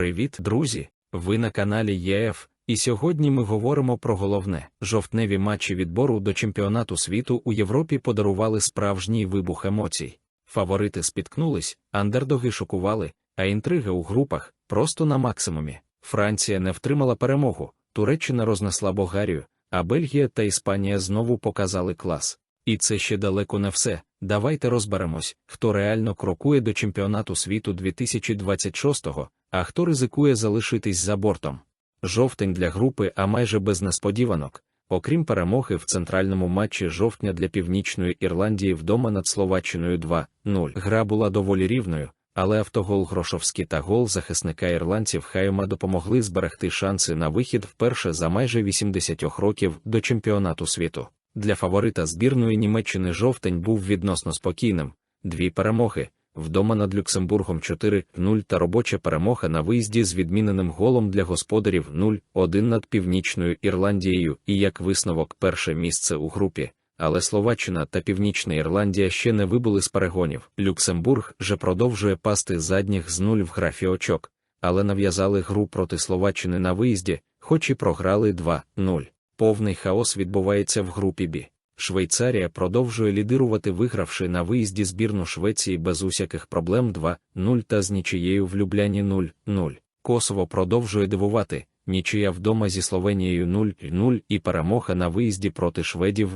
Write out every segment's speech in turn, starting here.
Привіт, друзі! Ви на каналі ЄФ, і сьогодні ми говоримо про головне. Жовтневі матчі відбору до чемпіонату світу у Європі подарували справжній вибух емоцій. Фаворити спіткнулись, андердоги шокували, а інтриги у групах просто на максимумі. Франція не втримала перемогу, Туреччина рознесла Болгарію, а Бельгія та Іспанія знову показали клас. І це ще далеко не все. Давайте розберемось, хто реально крокує до чемпіонату світу 2026-го, а хто ризикує залишитись за бортом. Жовтень для групи, а майже без несподіванок. Окрім перемоги в центральному матчі жовтня для Північної Ірландії вдома над Словаччиною 2-0. Гра була доволі рівною, але автогол Грошовський та гол захисника ірландців Хайома допомогли зберегти шанси на вихід вперше за майже 80 років до чемпіонату світу. Для фаворита збірної Німеччини жовтень був відносно спокійним, дві перемоги. Вдома над Люксембургом 4-0 та робоча перемога на виїзді з відміненим голом для господарів 0-1 над Північною Ірландією і як висновок перше місце у групі. Але Словаччина та Північна Ірландія ще не вибули з перегонів. Люксембург же продовжує пасти задніх з нуль в графі очок, але нав'язали гру проти Словаччини на виїзді, хоч і програли 2-0. Повний хаос відбувається в групі Бі. Швейцарія продовжує лідирувати, вигравши на виїзді збірну Швеції без усяких проблем 2-0 та з нічиєю в Любляні 0-0. Косово продовжує дивувати, нічия вдома зі Словенією 0-0 і перемога на виїзді проти шведів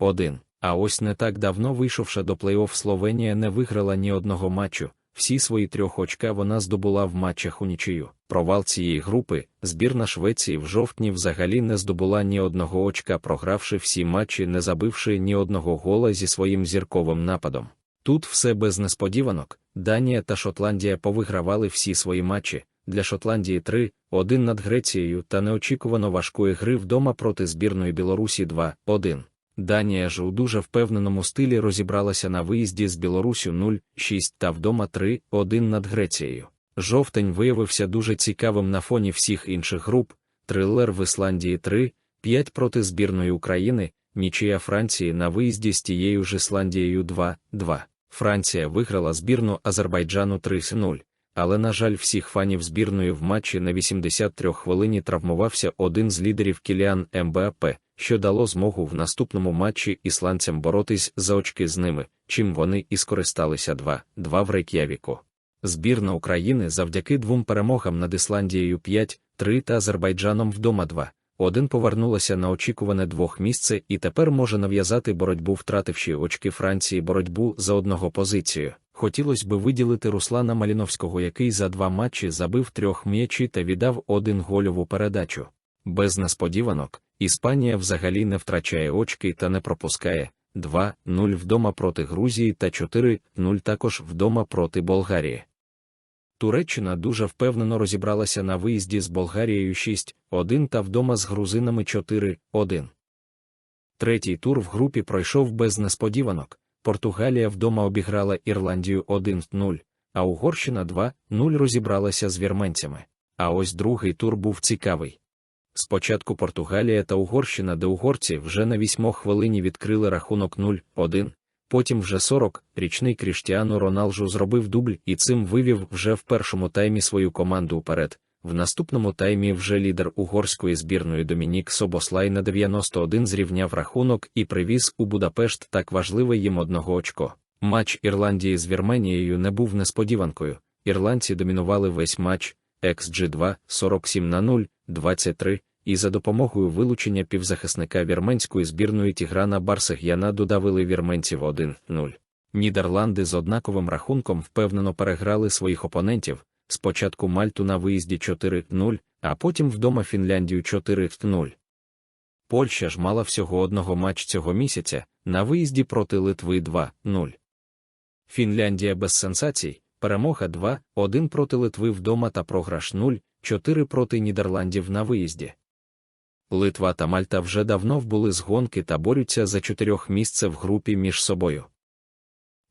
0-1. А ось не так давно вийшовши до плей-офф Словенія не виграла ні одного матчу, всі свої трьох очка вона здобула в матчах у нічию. Провал цієї групи, збірна Швеції в жовтні взагалі не здобула ні одного очка, програвши всі матчі, не забивши ні одного гола зі своїм зірковим нападом. Тут все без несподіванок. Данія та Шотландія повигравали всі свої матчі. Для Шотландії 3-1 над Грецією та неочікувано важкої гри вдома проти збірної Білорусі 2-1. Данія ж у дуже впевненому стилі розібралася на виїзді з Білорусю 0-6 та вдома 3-1 над Грецією. Жовтень виявився дуже цікавим на фоні всіх інших груп, трилер в Ісландії 3-5 проти збірної України, нічия Франції на виїзді з тією ж Ісландією 2-2. Франція виграла збірну Азербайджану 3-0. Але, на жаль, всіх фанів збірної в матчі на 83 хвилині травмувався один з лідерів Кіліан МБАП, що дало змогу в наступному матчі ісландцям боротись за очки з ними, чим вони і скористалися 2-2 в Рейк'явіку. Збірна України завдяки двом перемогам над Ісландією 5-3 та Азербайджаном вдома 2. Один повернулася на очікуване двох місце і тепер може нав'язати боротьбу, втративши очки Франції боротьбу за одного позицію. Хотілося би виділити Руслана Маліновського, який за два матчі забив трьох м'ячі та віддав один гольову передачу. Без несподіванок, Іспанія взагалі не втрачає очки та не пропускає 2-0 вдома проти Грузії та 4-0 також вдома проти Болгарії. Туреччина дуже впевнено розібралася на виїзді з Болгарією 6-1 та вдома з грузинами 4-1. Третій тур в групі пройшов без несподіванок. Португалія вдома обіграла Ірландію 1-0, а Угорщина 2-0 розібралася з вірменцями. А ось другий тур був цікавий. Спочатку Португалія та Угорщина, де угорці вже на вісьмо хвилині відкрили рахунок 0-1, потім вже 40, річний Кріштіану Роналжу зробив дубль і цим вивів вже в першому таймі свою команду вперед. В наступному таймі вже лідер угорської збірної Домінік Собослай на 91 зрівняв рахунок і привіз у Будапешт так важливе їм одного очко. Матч Ірландії з Вірменією не був несподіванкою. Ірландці домінували весь матч, XG2 47 на 0, 23, і за допомогою вилучення півзахисника вірменської збірної Тіграна Барсег'яна додавили вірменців 1-0. Нідерланди з однаковим рахунком впевнено переграли своїх опонентів. Спочатку Мальту на виїзді 4-0, а потім вдома Фінляндію 4-0. Польща ж мала всього одного матч цього місяця на виїзді проти Литви 2-0. Фінляндія без сенсацій, перемога 2-1 проти Литви вдома та програш 0-4 проти Нідерландів на виїзді. Литва та Мальта вже давно вбули з гонки та борються за чотирьох місце в групі між собою.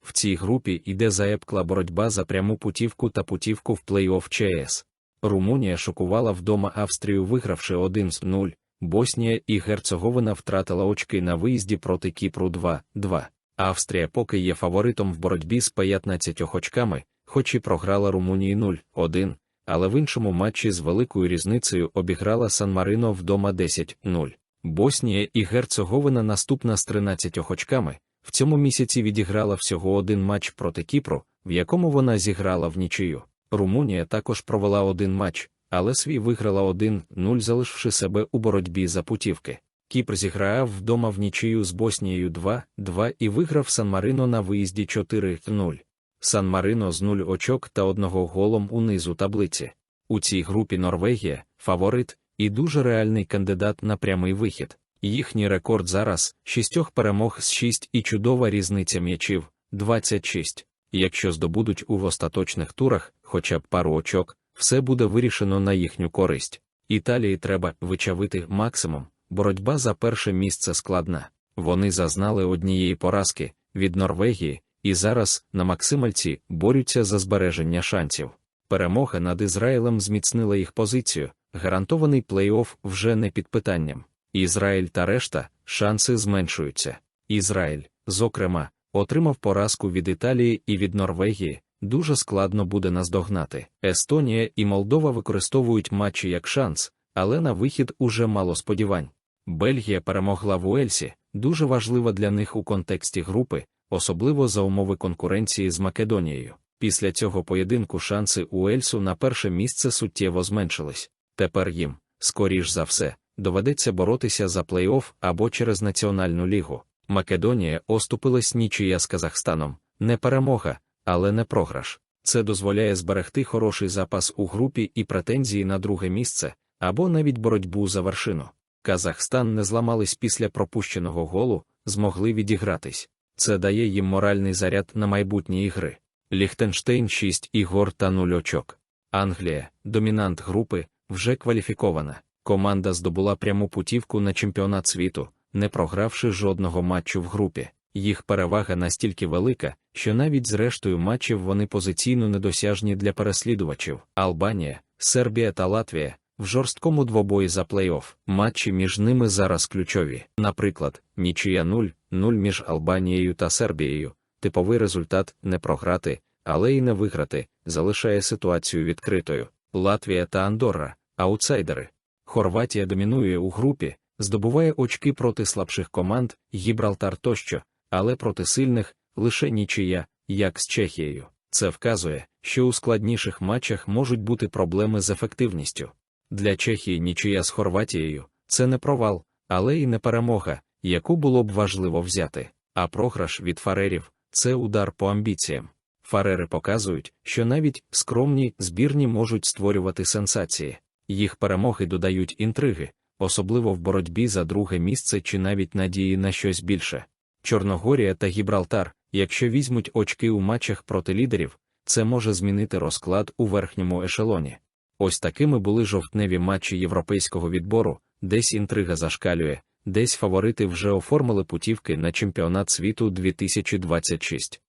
В цій групі йде заепкла боротьба за пряму путівку та путівку в плей-офф ЧС. Румунія шокувала вдома Австрію, вигравши 1-0. Боснія і Герцеговина втратила очки на виїзді проти Кіпру 2-2. Австрія поки є фаворитом в боротьбі з 15 очками, хоч і програла Румунії 0-1, але в іншому матчі з великою різницею обіграла Сан-Марино вдома 10-0. Боснія і Герцеговина наступна з 13 очками. В цьому місяці відіграла всього один матч проти Кіпру, в якому вона зіграла в нічию. Румунія також провела один матч, але свій виграла 1-0, залишивши себе у боротьбі за путівки. Кіпр зіграв вдома в нічию з Боснією 2-2 і виграв Сан-Марино на виїзді 4-0. Сан-Марино з 0 очок та одного голом унизу таблиці. У цій групі Норвегія фаворит і дуже реальний кандидат на прямий вихід. Їхній рекорд зараз шістьох перемог з 6 і чудова різниця м'ячів 26. Якщо здобудуть у остаточних турах хоча б пару очок, все буде вирішено на їхню користь. Італії треба вичавити максимум. Боротьба за перше місце складна. Вони зазнали однієї поразки від Норвегії і зараз на максимальці борються за збереження шансів. Перемога над Ізраїлем зміцнила їх позицію, гарантований плей-офф вже не під питанням. Ізраїль та решта шанси зменшуються. Ізраїль, зокрема, отримав поразку від Італії і від Норвегії. Дуже складно буде наздогнати. Естонія і Молдова використовують матчі як шанс, але на вихід уже мало сподівань. Бельгія перемогла в Уельсі, дуже важлива для них у контексті групи, особливо за умови конкуренції з Македонією. Після цього поєдинку шанси Уельсу на перше місце суттєво зменшились. Тепер їм, скоріш за все, доведеться боротися за плей-офф або через Національну лігу. Македонія оступилась нічия з Казахстаном, не перемога, але не програш. Це дозволяє зберегти хороший запас у групі і претензії на друге місце, або навіть боротьбу за вершину. Казахстан не зламались після пропущеного голу, змогли відігратись. Це дає їм моральний заряд на майбутні ігри. Ліхтенштейн 6 ігор та 0 очок. Англія, домінант групи, вже кваліфікована. Команда здобула пряму путівку на чемпіонат світу, не програвши жодного матчу в групі. Їх перевага настільки велика, що навіть з рештою матчів вони позиційно недосяжні для переслідувачів. Албанія, Сербія та Латвія в жорсткому двобої за плей-офф. Матчі між ними зараз ключові. Наприклад, нічия 0-0 між Албанією та Сербією. Типовий результат не програти, але й не виграти, залишає ситуацію відкритою. Латвія та Андорра аутсайдери. Хорватія домінує у групі, здобуває очки проти слабших команд, Гібралтар тощо, але проти сильних лише нічия, як з Чехією. Це вказує, що у складніших матчах можуть бути проблеми з ефективністю. Для Чехії нічия з Хорватією це не провал, але й не перемога, яку було б важливо взяти. А програш від фарерів це удар по амбіціям. Фарери показують, що навіть скромні збірні можуть створювати сенсації. Їх перемоги додають інтриги, особливо в боротьбі за друге місце чи навіть надії на щось більше. Чорногорія та Гібралтар, якщо візьмуть очки у матчах проти лідерів, це може змінити розклад у верхньому ешелоні. Ось такими були жовтневі матчі європейського відбору, десь інтрига зашкалює, десь фаворити вже оформили путівки на чемпіонат світу 2026.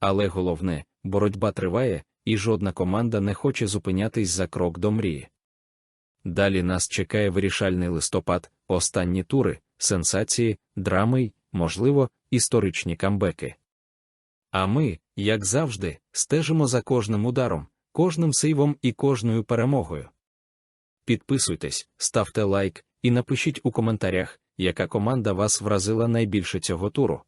Але головне, боротьба триває, і жодна команда не хоче зупинятись за крок до мрії. Далі нас чекає вирішальний листопад, останні тури, сенсації, драми й, можливо, історичні камбеки. А ми, як завжди, стежимо за кожним ударом, кожним сейвом і кожною перемогою. Підписуйтесь, ставте лайк і напишіть у коментарях, яка команда вас вразила найбільше цього туру.